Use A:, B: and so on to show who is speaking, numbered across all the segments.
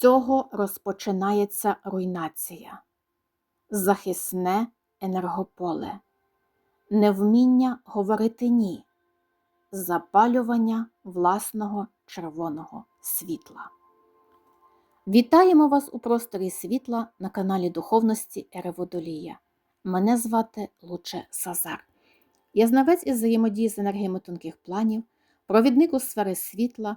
A: цього розпочинається руйнація, захисне енергополе, невміння говорити ні, запалювання власного червоного світла. Вітаємо вас у просторі світла на каналі Духовності Ереводолія. Мене звати Луче Сазар. Я знавець із взаємодії з енергіями тонких планів, провідник у сфери світла,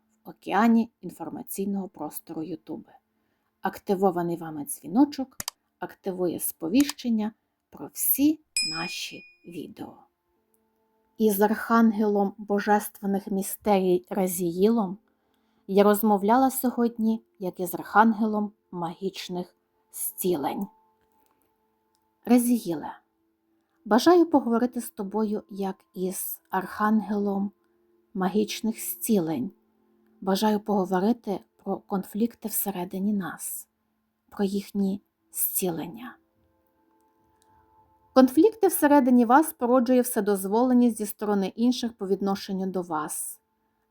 A: океані інформаційного простору Ютуби. Активований вами дзвіночок активує сповіщення про всі наші відео. Із архангелом Божественних містерій Разіїлом я розмовляла сьогодні, як із архангелом магічних зцілень. Разіїле, бажаю поговорити з тобою як із архангелом магічних зцілень. Бажаю поговорити про конфлікти всередині нас, про їхні зцілення. Конфлікти всередині вас породжує вседозволеність зі сторони інших по відношенню до вас,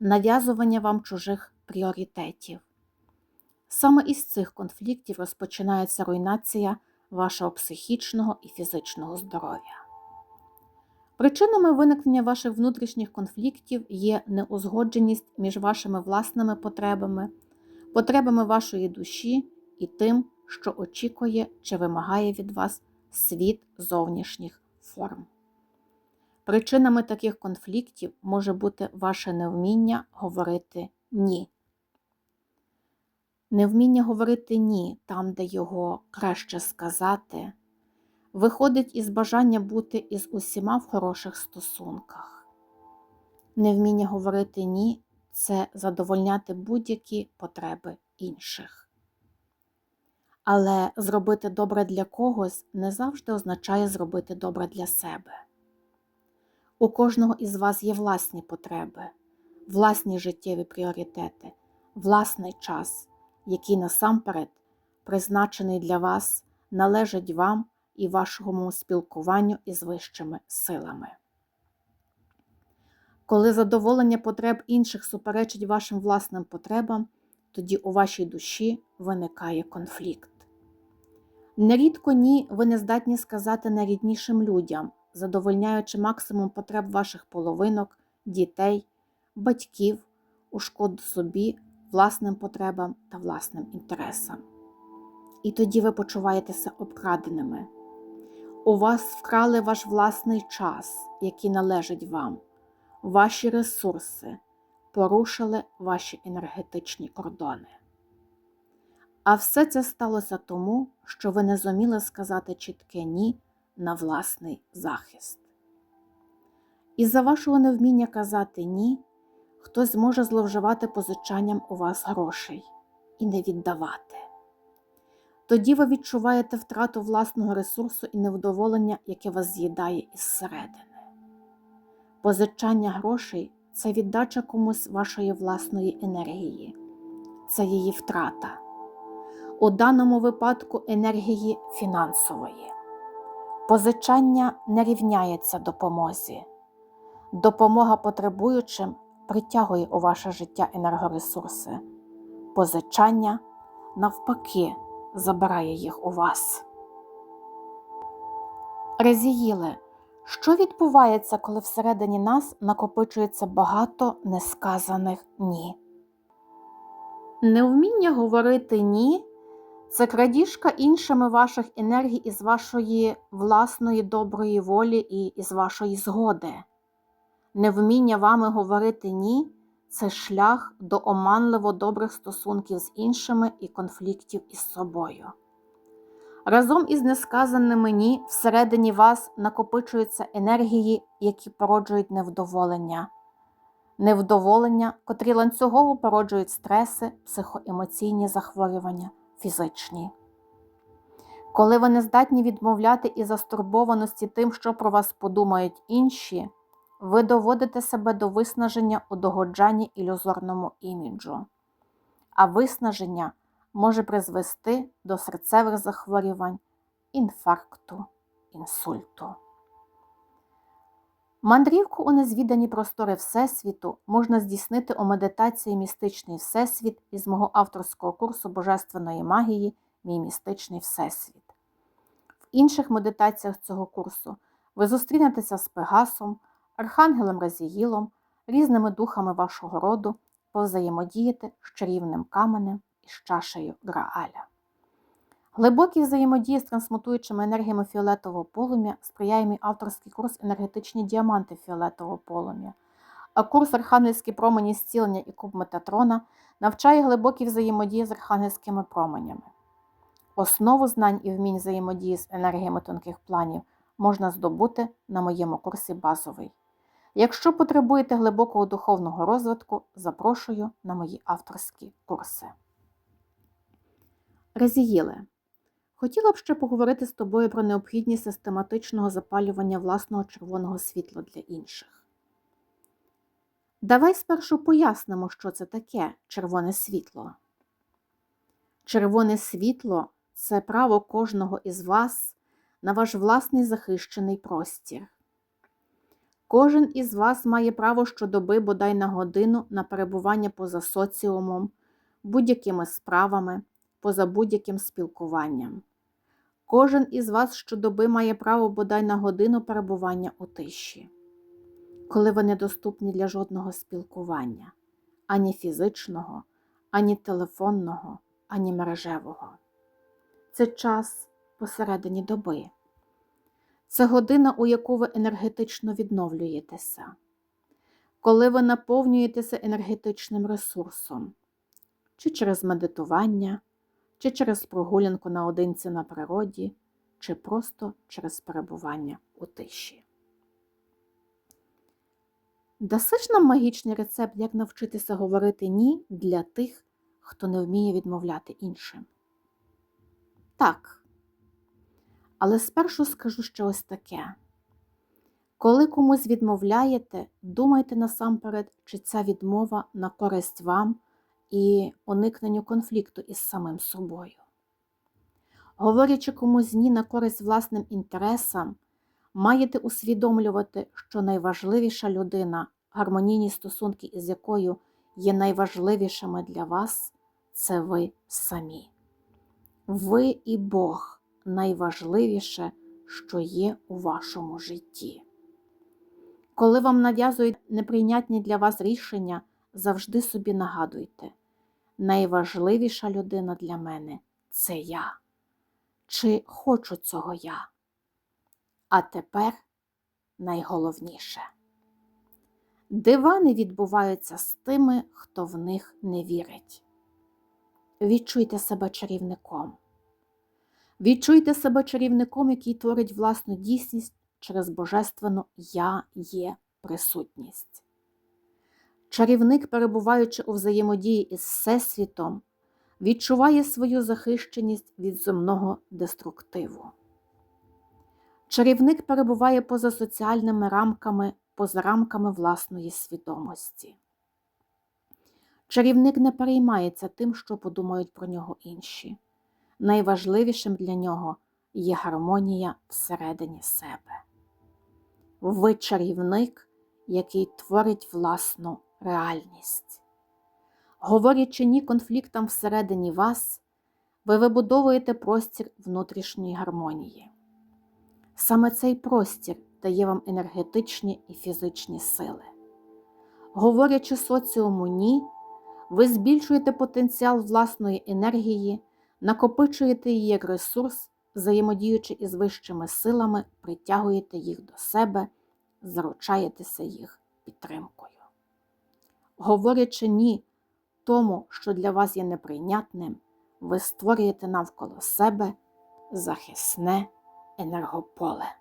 A: нав'язування вам чужих пріоритетів. Саме із цих конфліктів розпочинається руйнація вашого психічного і фізичного здоров'я. Причинами виникнення ваших внутрішніх конфліктів є неузгодженість між вашими власними потребами, потребами вашої душі і тим, що очікує чи вимагає від вас світ зовнішніх форм. Причинами таких конфліктів може бути ваше невміння говорити ні. Невміння говорити ні там, де його краще сказати, виходить із бажання бути із усіма в хороших стосунках. Невміння говорити ні це задовольняти будь-які потреби інших. Але зробити добре для когось не завжди означає зробити добре для себе. У кожного із вас є власні потреби, власні життєві пріоритети, власний час, який насамперед призначений для вас, належить вам і вашому спілкуванню із вищими силами. Коли задоволення потреб інших суперечить вашим власним потребам, тоді у вашій душі виникає конфлікт. Нерідко ні, ви не здатні сказати найріднішим людям, задовольняючи максимум потреб ваших половинок, дітей, батьків, у шкоду собі, власним потребам та власним інтересам. І тоді ви почуваєтеся обкраденими. У вас вкрали ваш власний час, який належить вам, ваші ресурси, порушили ваші енергетичні кордони. А все це сталося тому, що ви не зуміли сказати чітке ні на власний захист. Із-за вашого невміння казати ні, хтось зможе зловживати позичанням у вас грошей і не віддавати. Тоді ви відчуваєте втрату власного ресурсу і невдоволення, яке вас з'їдає із середини. Позичання грошей це віддача комусь вашої власної енергії, це її втрата у даному випадку енергії фінансової. Позичання не рівняється допомозі. Допомога потребуючим притягує у ваше життя енергоресурси. Позичання, навпаки, забирає їх у вас. Резіїли, що відбувається, коли всередині нас накопичується багато несказаних ні? Невміння говорити ні це крадіжка іншими ваших енергій із вашої власної доброї волі і із вашої згоди. Невміння вами говорити ні це шлях до оманливо добрих стосунків з іншими і конфліктів із собою. Разом із несказаними ні всередині вас накопичуються енергії, які породжують невдоволення, невдоволення, котрі ланцюгово породжують стреси, психоемоційні захворювання фізичні. Коли ви не здатні відмовляти і застурбованості тим, що про вас подумають інші, ви доводите себе до виснаження у догоджанні ілюзорному іміджу, а виснаження може призвести до серцевих захворювань, інфаркту, інсульту. Мандрівку у незвідані простори Всесвіту можна здійснити у медитації Містичний Всесвіт із мого авторського курсу Божественної магії Мій містичний Всесвіт. В інших медитаціях цього курсу ви зустрінетеся з Пегасом, Архангелем Разіїлом, різними духами вашого роду, повзаємодіяти з чарівним каменем і з чашею Грааля. Глибокі взаємодії з трансмутуючими енергіями фіолетового полум'я сприяє мій авторський курс енергетичні діаманти фіолетового полум'я, а курс Архангельські промені зцілення і куб Метатрона навчає глибокі взаємодії з архангельськими променями. Основу знань і вмінь взаємодії з енергіями тонких планів можна здобути на моєму курсі базовий. Якщо потребуєте глибокого духовного розвитку, запрошую на мої авторські курси. Резіїле. Хотіла б ще поговорити з тобою про необхідність систематичного запалювання власного червоного світла для інших. Давай спершу пояснимо, що це таке червоне світло. Червоне світло це право кожного із вас на ваш власний захищений простір. Кожен із вас має право щодоби бодай на годину на перебування поза соціумом, будь-якими справами, поза будь-яким спілкуванням. Кожен із вас щодоби має право бодай на годину перебування у тиші, коли ви недоступні для жодного спілкування, ані фізичного, ані телефонного, ані мережевого. Це час посередині доби. Це година, у яку ви енергетично відновлюєтеся, коли ви наповнюєтеся енергетичним ресурсом, чи через медитування, чи через прогулянку наодинці на природі, чи просто через перебування у тиші. Дасиш нам магічний рецепт, як навчитися говорити ні для тих, хто не вміє відмовляти іншим. Так. Але спершу скажу ще ось таке. Коли комусь відмовляєте, думайте насамперед, чи ця відмова на користь вам і уникненню конфлікту із самим собою. Говорячи комусь ні на користь власним інтересам, маєте усвідомлювати, що найважливіша людина, гармонійні стосунки із якою є найважливішими для вас, це ви самі. Ви і Бог найважливіше, що є у вашому житті. Коли вам нав'язують неприйнятні для вас рішення, завжди собі нагадуйте, найважливіша людина для мене це я. Чи хочу цього я? А тепер найголовніше. Дива не відбуваються з тими, хто в них не вірить. Відчуйте себе чарівником. Відчуйте себе чарівником, який творить власну дійсність через божественну Я є присутність. Чарівник, перебуваючи у взаємодії із Всесвітом, відчуває свою захищеність від земного деструктиву. Чарівник перебуває поза соціальними рамками, поза рамками власної свідомості. Чарівник не переймається тим, що подумають про нього інші. Найважливішим для нього є гармонія всередині себе. Ви чарівник, який творить власну реальність. Говорячи ні конфліктам всередині вас, ви вибудовуєте простір внутрішньої гармонії. Саме цей простір дає вам енергетичні і фізичні сили. Говорячи соціуму ні, ви збільшуєте потенціал власної енергії, накопичуєте її як ресурс, взаємодіючи із вищими силами, притягуєте їх до себе, заручаєтеся їх підтримкою. Говорячи ні тому, що для вас є неприйнятним, ви створюєте навколо себе захисне енергополе.